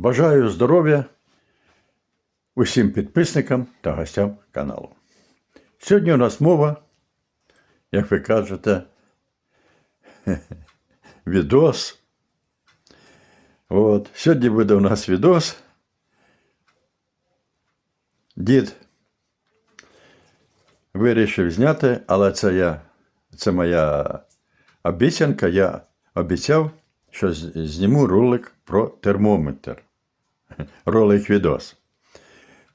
Бажаю здоров'я усім підписникам та гостям каналу. Сьогодні у нас мова, як ви кажете, відос. От. Сьогодні буде у нас відос. Дід вирішив зняти, але це я, це моя обіцянка. Я обіцяв, що зніму ролик про термометр. Ролик відос.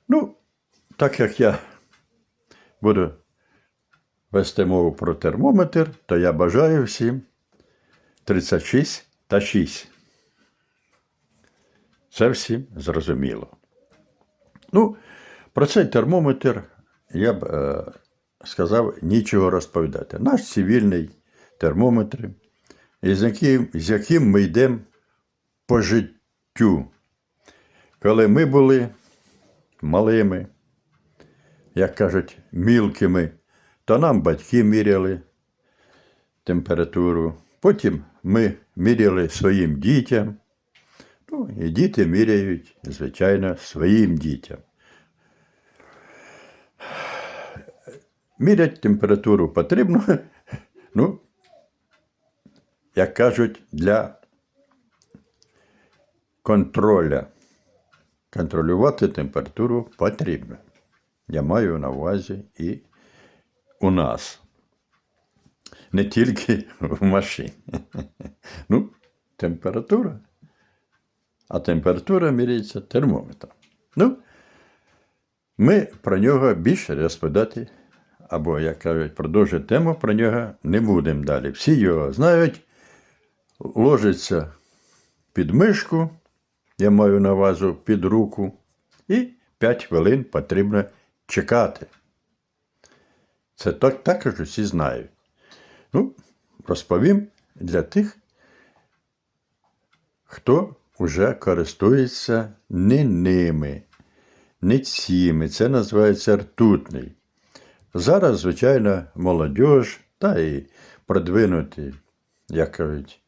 Ну, так як я буду вести мову про термометр, то я бажаю всім 36 та 6. Це всім зрозуміло. Ну, про цей термометр я б е, сказав нічого розповідати. Наш цивільний термометр, з яким, з яким ми йдемо по життю. Коли ми були малими, як кажуть, мілкими, то нам батьки міряли температуру. Потім ми міряли своїм дітям. Ну, і діти міряють, звичайно, своїм дітям. Мірять температуру потрібно, ну, як кажуть, для контроля. Контролювати температуру потрібно. Я маю на увазі і у нас. Не тільки в машині. Ну, температура. А температура міряється термометром. Ну, ми про нього більше розповідати, або, як кажуть, продовжити тему про нього не будемо далі. Всі його знають, ложиться під мишку, я маю на увазі під руку, і 5 хвилин потрібно чекати. Це так, також усі знають. Ну, розповім для тих, хто вже користується не ними, не цими. Це називається ртутний. Зараз, звичайно, молодь та і продвинуті, як кажуть,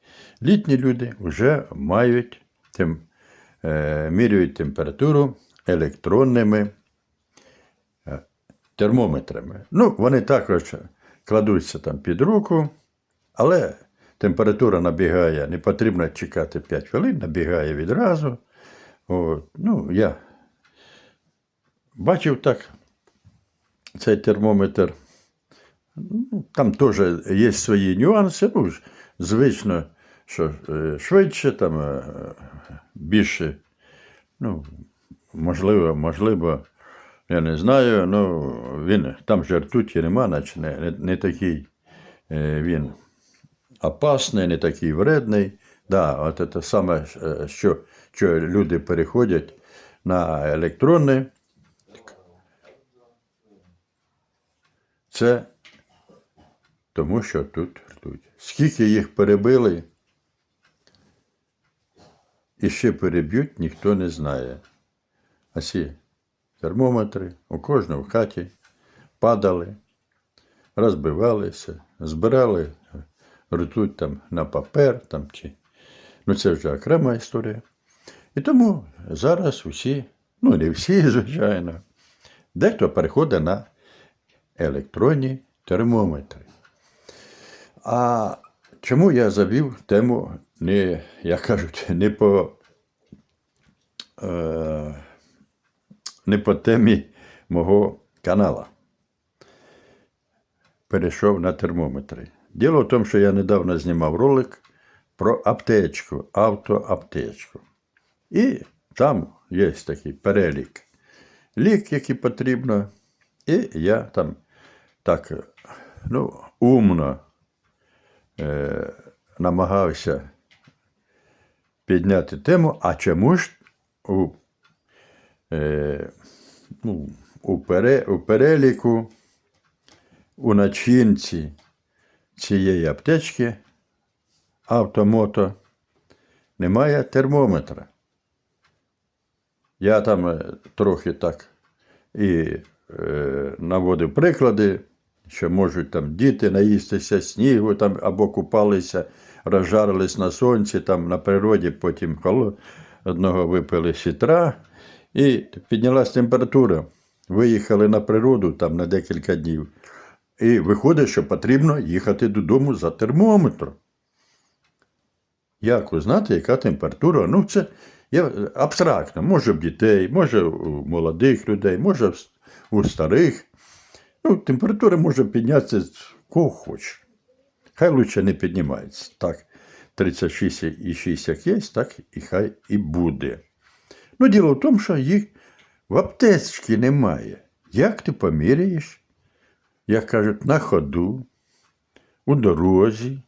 літні люди вже мають тим, міряють температуру електронними е, термометрами. Ну, вони також кладуться там під руку, але температура набігає, не потрібно чекати 5 хвилин, набігає відразу. От. Ну, я бачив так цей термометр. Ну, Там теж є свої нюанси. Ну, звично, що е, швидше, там е, більше, ну, можливо, можливо, я не знаю, ну він там же ртуті нема, наче не, не, такий е, він опасний, не такий вредний. Да, от це саме, що, що люди переходять на електронне, це тому, що тут ртуть. Скільки їх перебили і ще переб'ють, ніхто не знає. А ці термометри у кожного в хаті падали, розбивалися, збирали ртуть там на папер там, чи. Ну, це вже окрема історія. І тому зараз усі, ну не всі, звичайно, дехто переходить на електронні термометри. А чому я завів тему не, як кажуть, не по, е, не по темі мого канала? Перейшов на термометри. Діло в тому, що я недавно знімав ролик про аптечку, автоаптечку. І там є такий перелік лік, які потрібно. І я там так ну, умно намагався підняти тему, а чому ж у, е, ну, у, пере, у переліку, у начинці цієї аптечки автомото немає термометра. Я там е, трохи так і е, наводив приклади, що можуть там діти наїстися снігу там, або купалися, розжарились на сонці, там на природі, потім одного випили сітра, і піднялась температура. Виїхали на природу там на декілька днів. І виходить, що потрібно їхати додому за термометром. Як узнати, яка температура? Ну, це я, абстрактно. Може в дітей, може у молодих людей, може у старих. Ну, температура може піднятися в кого хоче. Хай лучше не піднімається. Так, 36,6 як є, так і хай і буде. Ну, діло в тому, що їх в аптечці немає. Як ти поміряєш, як кажуть, на ходу, у дорозі,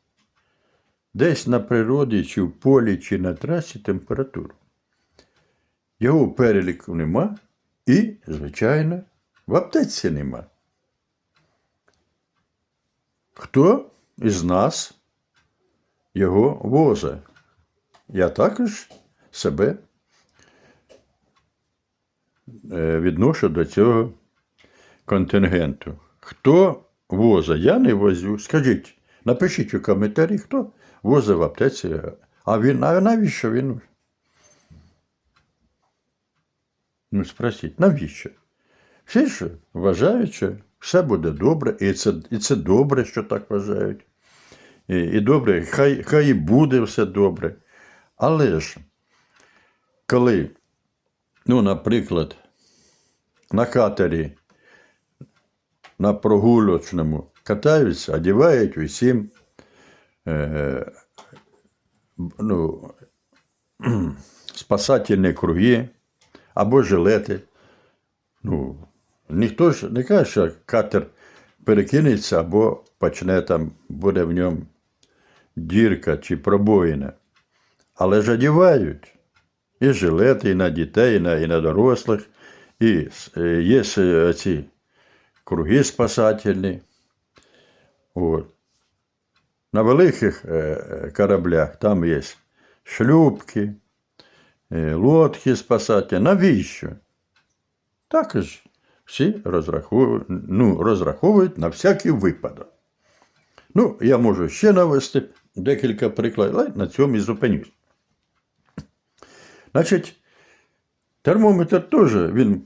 десь на природі, чи в полі, чи на трасі температуру. Його переліку нема і, звичайно, в аптеці нема. Хто із нас його возить? Я також себе е, відношу до цього контингенту. Хто возить? Я не возю. Скажіть, напишіть у коментарі, хто возить в аптеці. А він, а навіщо він? Ну, спросіть, навіщо? Всі ж вважають, що все буде добре, і це, і це добре, що так вважають. І, і добре, хай, хай і буде все добре. Але ж, коли, ну, наприклад, на катері, на прогулочному катаються, одягають усім е, ну, спасательні круги або жилети. Ну, ніхто ж не каже, що катер перекинеться або почне там, буде в ньому дірка чи пробоїна. Але ж одягають і жилети, і на дітей, і на, і на дорослих, і е, є е, ці круги спасательні. От. На великих е, кораблях там є шлюпки, лодки спасательні. Навіщо? Також всі розраховують, ну, розраховують на всякий випадок. Ну, я можу ще навести декілька прикладів, але на цьому і зупинюсь. Значить, термометр теж, він,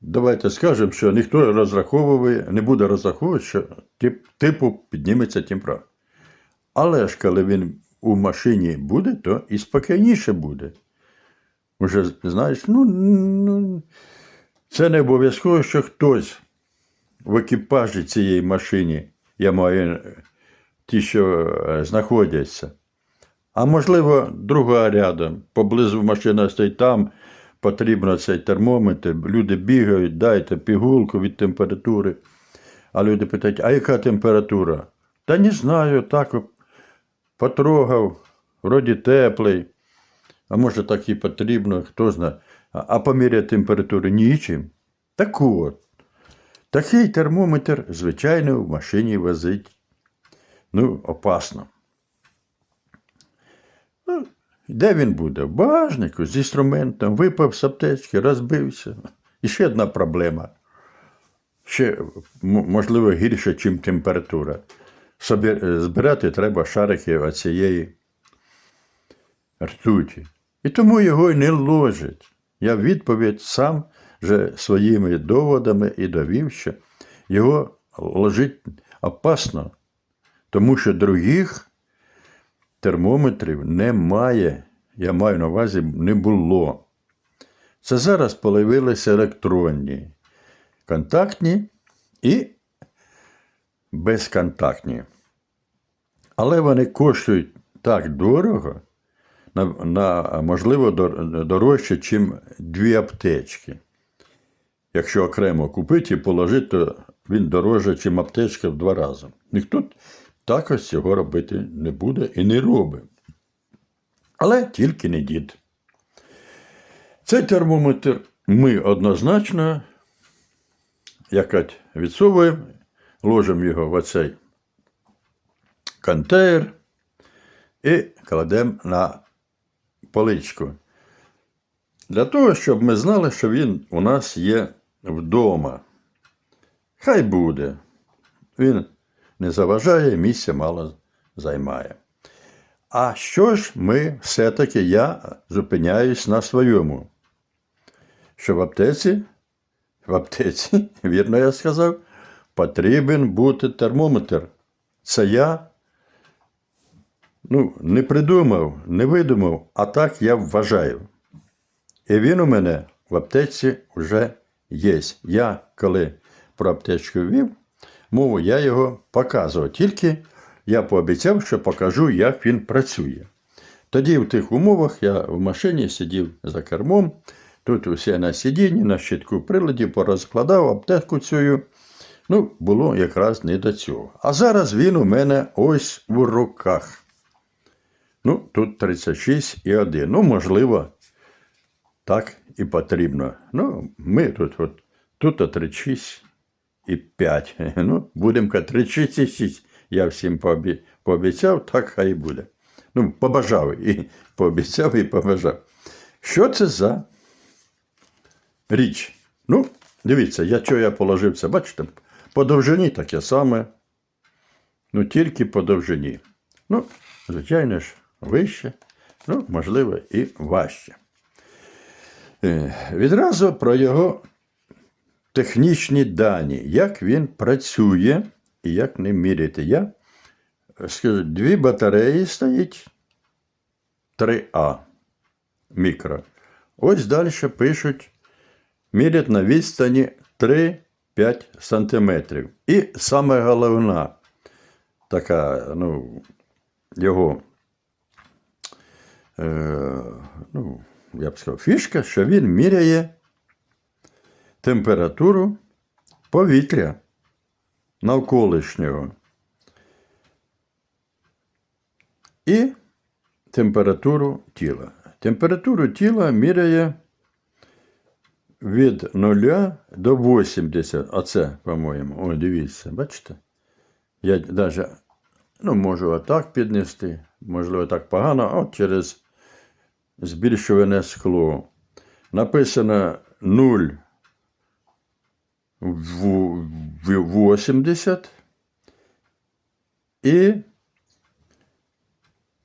давайте скажемо, що ніхто розраховує, не буде розраховувати, що тип, типу підніметься температура. Але ж коли він у машині буде, то і спокійніше буде. Уже знаєш, ну, ну це не обов'язково, що хтось в екіпажі цієї машини, я маю ті, що е, знаходяться. А можливо, друга рядом, поблизу машина стоїть там, потрібно цей термометр, люди бігають, дайте пігулку від температури. А люди питають, а яка температура? Та не знаю, так потрогав, вроді теплий. А може так і потрібно, хто знає. А, поміряти температуру нічим. Так от, такий термометр, звичайно, в машині возить. Ну, опасно. Ну, де він буде? В багажнику з інструментом, випав з аптечки, розбився. І ще одна проблема. Ще, можливо, гірше, ніж температура. Е, збирати треба шарики оцієї ртуті. І тому його й не ложать. Я відповідь сам же своїми доводами і довів, що його ложить опасно, тому що других термометрів немає. Я маю на увазі, не було. Це зараз появилися електронні, контактні і безконтактні. Але вони коштують так дорого, на, можливо, дорожче, ніж дві аптечки. Якщо окремо купити і положити, то він дорожче, ніж аптечка в два рази. Ніхто також цього робити не буде і не робить. Але тільки не дід. Цей термометр ми однозначно якось відсовуємо, ложимо його в оцей контейнер і кладемо на поличку. Для того, щоб ми знали, що він у нас є вдома. Хай буде. Він не заважає, місця мало займає. А що ж ми все-таки я зупиняюсь на своєму? Що в аптеці, в аптеці, вірно я сказав, потрібен бути термометр. Це я ну, не придумав, не видумав, а так я вважаю. І він у мене в аптеці вже є. Я, коли про аптечку вів, мову, я його показував. Тільки я пообіцяв, що покажу, як він працює. Тоді в тих умовах я в машині сидів за кермом, тут усе на сидінні, на щитку приладі, порозкладав аптеку цю. Ну, було якраз не до цього. А зараз він у мене ось у руках. Ну, тут 36 і 1. Ну, можливо, так і потрібно. Ну, ми тут, от, тут 36 і 5. Ну, будемо казати, 36 і 6. Я всім пообі... пообіцяв, так хай буде. Ну, побажав і пообіцяв, і побажав. Що це за річ? Ну, дивіться, я що я положив це, бачите, по довжині таке саме. Ну, тільки по довжині. Ну, звичайно ж, вище, ну, можливо, і важче. Е, Відразу про його технічні дані, як він працює і як ним міряти. Я скажу, дві батареї стоїть 3А мікро. Ось далі пишуть, мірять на відстані 3-5 сантиметрів. І саме головна така, ну, його, ну, я б сказав, фішка, що він міряє температуру повітря навколишнього. І температуру тіла. Температуру тіла міряє від 0 до 80. Оце, по-моєму. О, дивіться, бачите? Я навіть ну, можу отак піднести, можливо, так погано, а от через збільшуване скло. Написано 0 в 80 і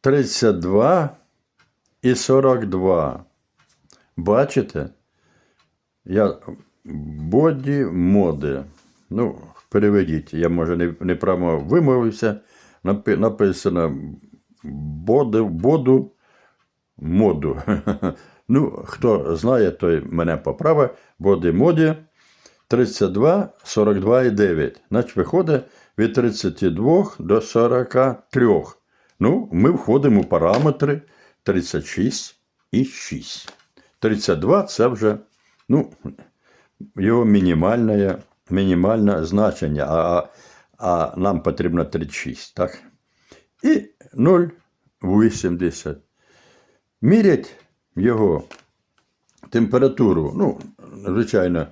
32 і 42. Бачите? Я боді моди. Ну, переведіть, я може не, неправильно вимовився. Написано боди, боду моду. Ну, хто знає, той мене поправить. Боди моді 32, 42 і 9. Значить, виходить від 32 до 43. Ну, ми входимо у параметри 36 і 6. 32 це вже ну, його мінімальне, мінімальне значення, а, а нам потрібно 36, так? І 0,80. Мірять його температуру, ну, звичайно,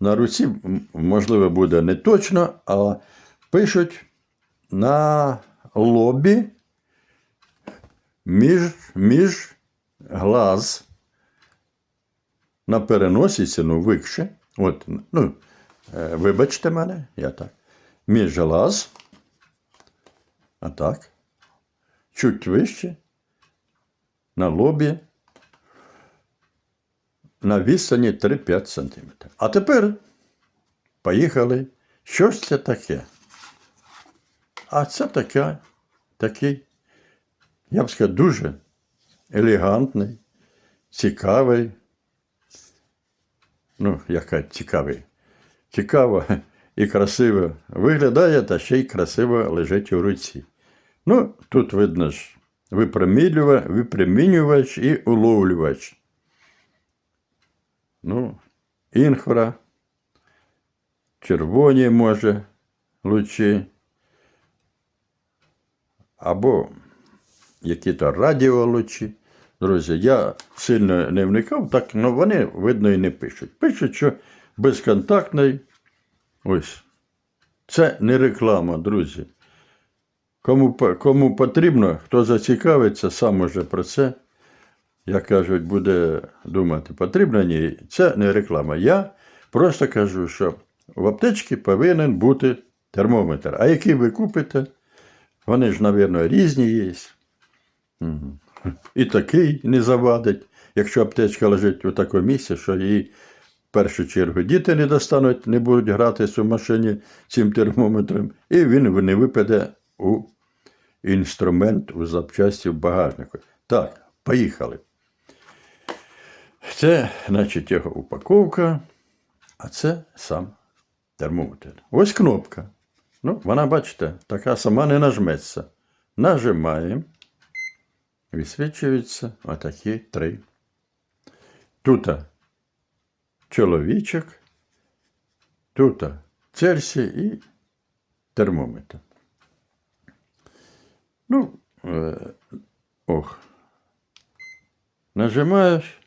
на руці, можливо, буде не точно, а пишуть на лобі між, між глаз на переносіці, ну, викше. От, ну, е, вибачте мене, я так. Між глаз. А так. Чуть вище. На лобі. На відстані 3-5 см. А тепер поїхали. Що ж це таке? А це таке, такий, я б сказав, дуже елегантний, цікавий. Ну, яка цікавий. Цікаво і красиво виглядає, та ще й красиво лежить у руці. Ну, тут видно ж випромінювач, і уловлювач. Ну, інфра, червоні може лучі, або які-то радіолучі. Друзі, я сильно не вникав, так, ну вони, видно, і не пишуть. Пишуть, що безконтактний. Ось. Це не реклама, друзі. Кому, кому потрібно, хто зацікавиться, сам уже про це, як кажуть, буде думати, потрібно ні. Це не реклама. Я просто кажу, що в аптечці повинен бути термометр. А який ви купите, вони ж, мабуть, різні є. І такий не завадить, якщо аптечка лежить у такому місці, що її в першу чергу діти не достануть, не будуть гратися в машині цим термометром, і він не випаде у інструмент у запчасті в багажнику. Так, поїхали. Це, значить, його упаковка, а це сам термометр. Ось кнопка. Ну, вона, бачите, така сама не нажметься. Нажимаємо. Висвічуються отакі три. Тут чоловічок, тут Цельсій і термометр. Ну, е, ох. Нажимаєш.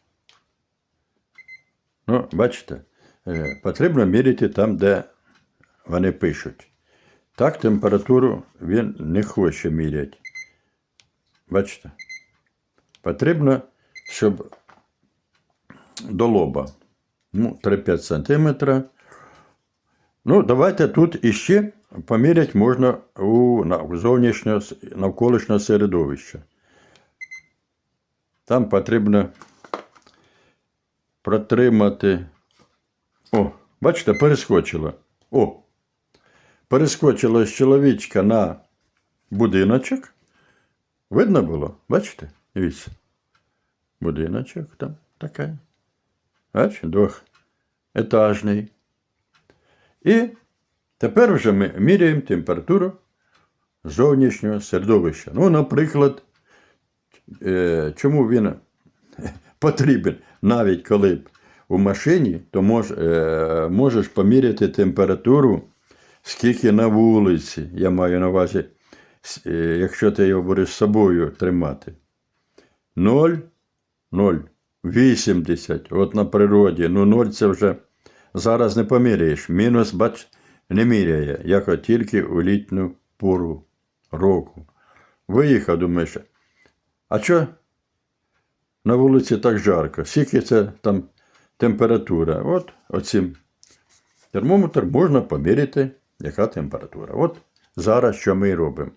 Ну, бачите, е, потрібно міряти там, де вони пишуть. Так температуру він не хоче міряти. Бачите? Потрібно, щоб до лоба. Ну, 3-5 см. Ну, давайте тут іще поміряти можна у нав- зовнішнього с- навколишнього середовища. Там потрібно протримати. О, бачите, перескочило. О! Перескочило з чоловічка на будиночок. Видно було? Бачите? Дивіться. Будиночок там такий. Бачите, двохетажний. І тепер вже ми міряємо температуру зовнішнього середовища. Ну, наприклад, е, чому він потрібен, навіть коли у машині, то мож, е, можеш поміряти температуру, скільки на вулиці. Я маю на увазі, е, якщо ти його будеш з собою тримати. 0, 0, 80. От на природі. Ну, 0 це вже зараз не поміряєш. Мінус, бач, не міряє, як тільки у літню пору року. Виїхав, думаєш, а що на вулиці так жарко? Скільки це там температура? От оцим термометр можна поміряти, яка температура. От зараз що ми робимо.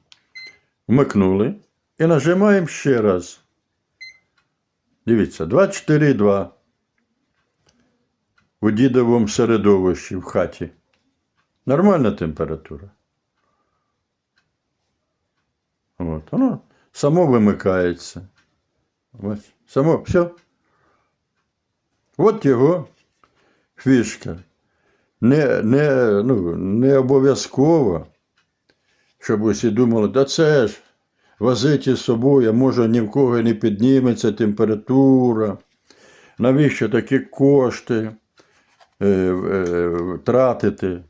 Вмикнули і нажимаємо ще раз. Дивіться, 24,2 у дідовому середовищі в хаті. Нормальна температура. От, воно само вимикається. Ось, само, все. От його фішка. Не, не, ну, не обов'язково, щоб усі думали, да це ж возити з собою, може ні в кого не підніметься температура. Навіщо такі кошти е, е, тратити,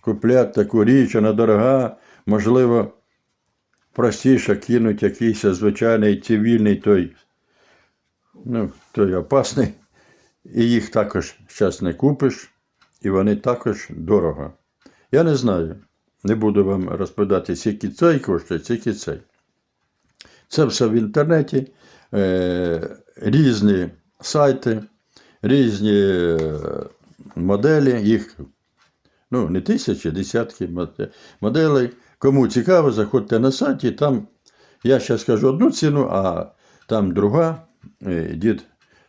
купляти таку річ, вона дорога, можливо, простіше кинуть якийсь звичайний цивільний той, ну, той опасний, і їх також зараз не купиш, і вони також дорого. Я не знаю, не буду вам розповідати, скільки цей коштує, скільки цей. Це все в інтернеті, е, різні сайти, різні е, моделі, їх ну, не тисячі, десятки моде- моделей. Кому цікаво, заходьте на сайт, і там я ще скажу одну ціну, а там друга. Е, Дід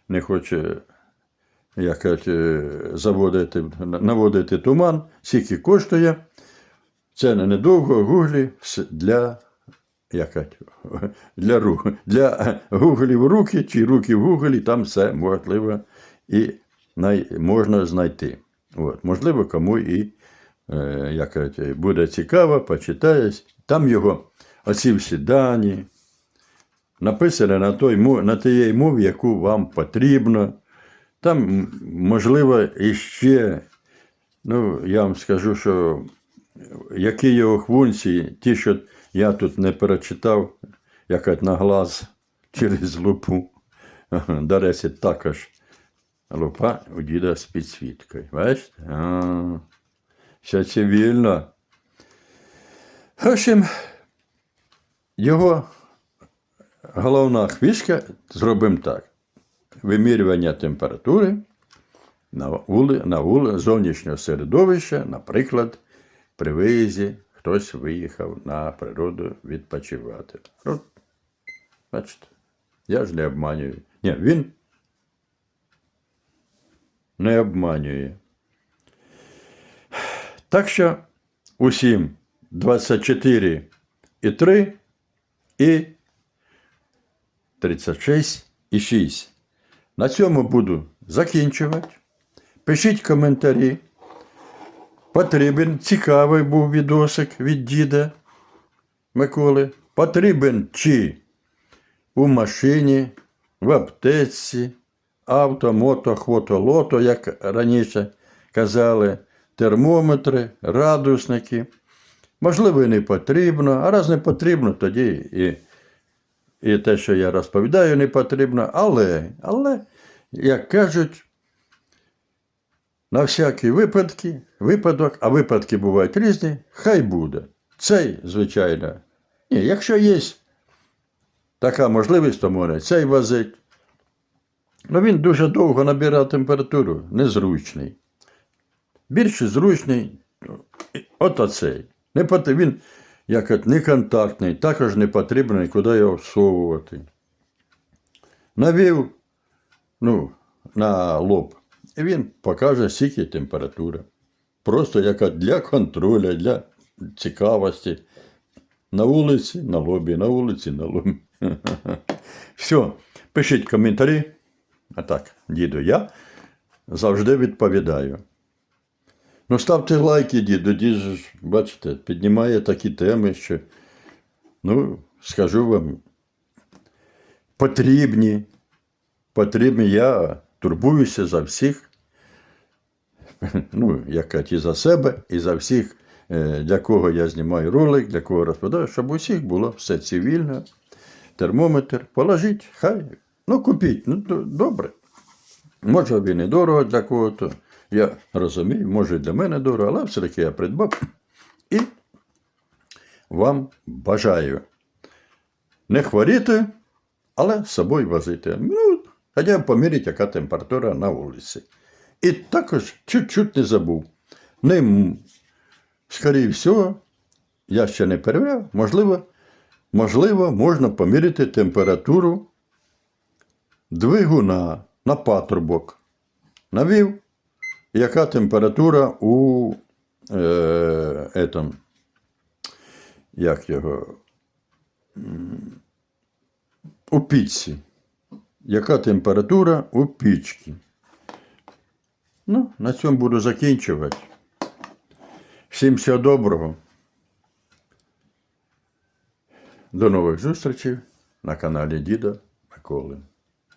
не хоче як кажуть, е, заводити, наводити туман, скільки коштує. Це недовго гуглі для, як кажуть, для, ру- для гуглів руки чи руки в гуглі, там все можливо і най, можна знайти. От. Можливо, кому і е, як кажуть, буде цікаво, почитає. Там його оці всі дані, написані на, той, на тієї мові, яку вам потрібно. Там, можливо, іще, ну, я вам скажу, що які його функції, ті, що я тут не перечитав, як на глаз через лупу. До речі, також лупа у діда з підсвіткою. Бачите? А, все цивільно. В общем, його головна хвішка зробимо так. Вимірювання температури на, вули, на вули, зовнішнього середовища, наприклад, при виїзді хтось виїхав на природу відпочивати. От Бачите, я ж не обманюю. Ні, він не обманює. Так що усім 24 і 3 і 36 і 6. На цьому буду закінчувати. Пишіть коментарі. Потрібен цікавий був відосик від діда Миколи. Потрібен чи у машині, в аптеці, авто, мото, хвото, лото, як раніше казали, термометри, радусники. Можливо, і не потрібно, а раз не потрібно, тоді і, і те, що я розповідаю, не потрібно. Але, але, як кажуть, на всякі випадки, випадок, а випадки бувають різні, хай буде. Цей, звичайно. Ні, якщо є така можливість, то можна цей возить. Ну він дуже довго набирає температуру, незручний. Більше зручний, от оцей. Не пот- Він як от, неконтактний, також не потрібно нікуди його всовувати. Навів ну, на лоб, і він покаже, скільки температура. Просто як для контролю, для цікавості. На вулиці, на лобі, на вулиці, на лобі. Все, пишіть коментарі. А так, діду, я завжди відповідаю. Ну, ставте лайки, діду, дід бачите, піднімає такі теми, що, ну, скажу вам, потрібні. Потрібні. Я турбуюся за всіх. Ну, як і за себе, і за всіх, е, для кого я знімаю ролик, для кого розповідаю, щоб у всіх було все цивільно. Термометр, положіть, хай. Ну, купіть. Ну, д- добре. Може, він і дорого для кого-то. Я розумію, може, для мене дорого, але все-таки я придбав. І вам бажаю не хворіти, але з собою возити. Ну, хоча б поміряти, яка температура на вулиці. І також чуть-чуть не забув. Ним, скоріше всього, я ще не перевіряв, можливо, можливо, можна поміряти температуру двигуна на патрубок. Навів, яка температура у е, этом, як його, у пічці. Яка температура у пічці? Ну, на цьому буду закінчувати. Всім всього доброго. До нових зустрічей на каналі Діда Миколи.